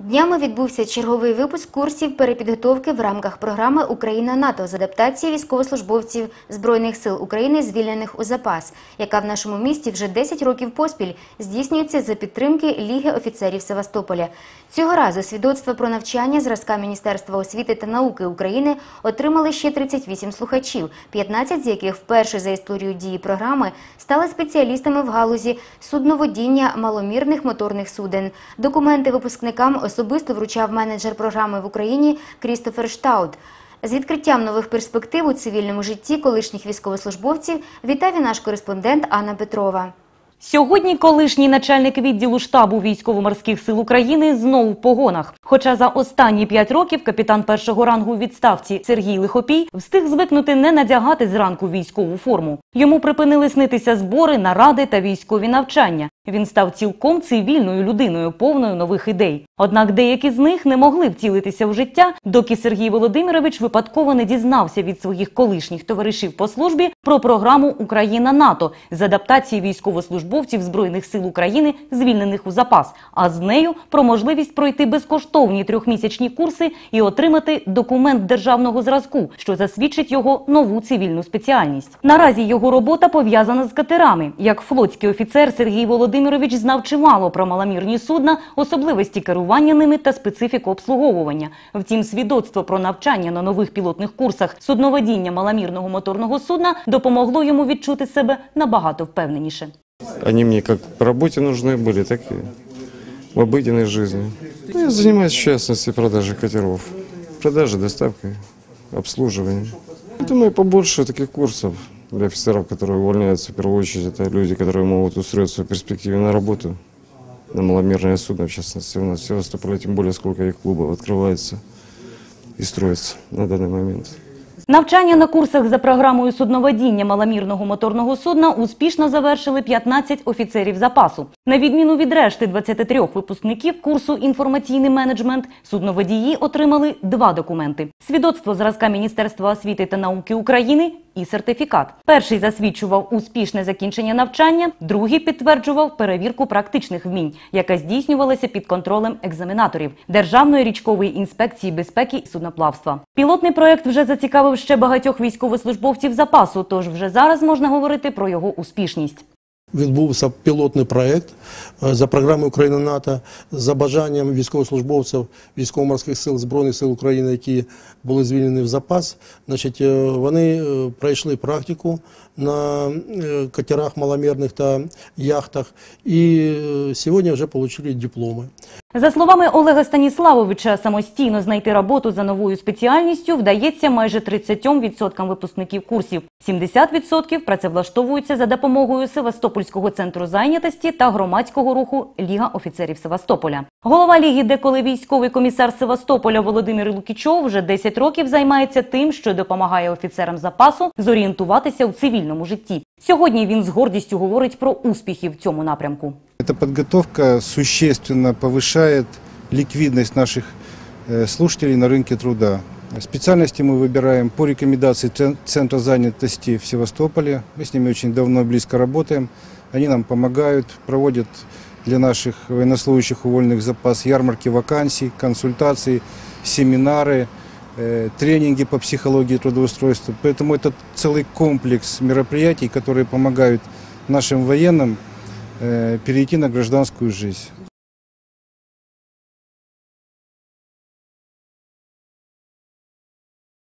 Днями відбувся черговий випуск курсів перепідготовки в рамках програми Україна НАТО з адаптації військовослужбовців Збройних сил України, звільнених у запас, яка в нашому місті вже 10 років поспіль здійснюється за підтримки Ліги офіцерів Севастополя. Цього разу свідоцтва про навчання зразка Міністерства освіти та науки України отримали ще 38 слухачів, 15 з яких вперше за історію дії програми стали спеціалістами в галузі судноводіння маломірних моторних суден. Документи випускникам особисто вручав менеджер програми в Україні Крістофер Штаут. З відкриттям нових перспектив у цивільному житті колишніх військовослужбовців вітав і наш кореспондент Анна Петрова. Сьогодні колишній начальник відділу штабу військово-морських сил України знову в погонах. Хоча за останні п'ять років капітан першого рангу у відставці Сергій Лихопій встиг звикнути не надягати зранку військову форму. Йому припинили снитися збори, наради та військові навчання. Він став цілком цивільною людиною, повною нових ідей. Однак деякі з них не могли втілитися в життя, доки Сергій Володимирович випадково не дізнався від своїх колишніх товаришів по службі про програму Україна НАТО з адаптації військовослужбовців збройних сил України, звільнених у запас, а з нею про можливість пройти безкоштовні трьохмісячні курси і отримати документ державного зразку, що засвідчить його нову цивільну спеціальність. Наразі його робота пов'язана з катерами. Як флотський офіцер Сергій Володимирович знав чимало про маломірні судна, особливості керування ними та специфіку обслуговування. Втім, свідоцтво про навчання на нових пілотних курсах судноводіння маломірного моторного судна допомогло йому відчути себе набагато впевненіше. Они мне как по работе нужны были, так и в обыденной жизни. Ну, Я занимаюсь, в частности, продажей катеров. Продажей, доставкой, обслуживанием. Думаю, побольше таких курсов для офицеров, которые увольняются. В первую очередь, это люди, которые могут устроиться в перспективе на работу, на маломерное судно, в частности, у нас в Севастополе, тем более, сколько их клубов открывается и строится на данный момент. Навчання на курсах за програмою судноводіння маломірного моторного судна успішно завершили 15 офіцерів запасу. На відміну від решти 23 випускників курсу інформаційний менеджмент, судноводії отримали два документи: свідоцтво зразка Міністерства освіти та науки України і сертифікат. Перший засвідчував успішне закінчення навчання, другий підтверджував перевірку практичних вмінь, яка здійснювалася під контролем екзаменаторів Державної річкової інспекції безпеки і судноплавства. Пілотний проект вже зацікавив ще багатьох військовослужбовців запасу, тож вже зараз можна говорити про його успішність. Відбувся пілотний проект е, за програмою Україна НАТО за бажанням військовослужбовців військово-морських сил Збройних сил України, які були звільнені в запас. Значить, е, вони е, пройшли практику на катерах маломірних та яхтах, і сьогодні вже отримали дипломи. За словами Олега Станіславовича, самостійно знайти роботу за новою спеціальністю вдається майже 30% випускників курсів. 70% працевлаштовуються за допомогою Севастопольського центру зайнятості та громадського руху Ліга офіцерів Севастополя. Голова ліги, деколи військовий комісар Севастополя Володимир Лукічов вже 10 років займається тим, що допомагає офіцерам запасу зорієнтуватися у цивільному житті. Сьогодні він з гордістю говорить про успіхи в цьому напрямку. Эта подготовка существенно повышает ликвидность наших э, слушателей на рынке труда. Специальности мы выбираем по рекомендации Цен- Центра занятости в Севастополе. Мы с ними очень давно близко работаем. Они нам помогают, проводят для наших военнослужащих увольных запас ярмарки вакансий, консультации, семинары, э, тренинги по психологии трудоустройства. Поэтому это целый комплекс мероприятий, которые помогают нашим военным э, перейти на гражданскую жизнь.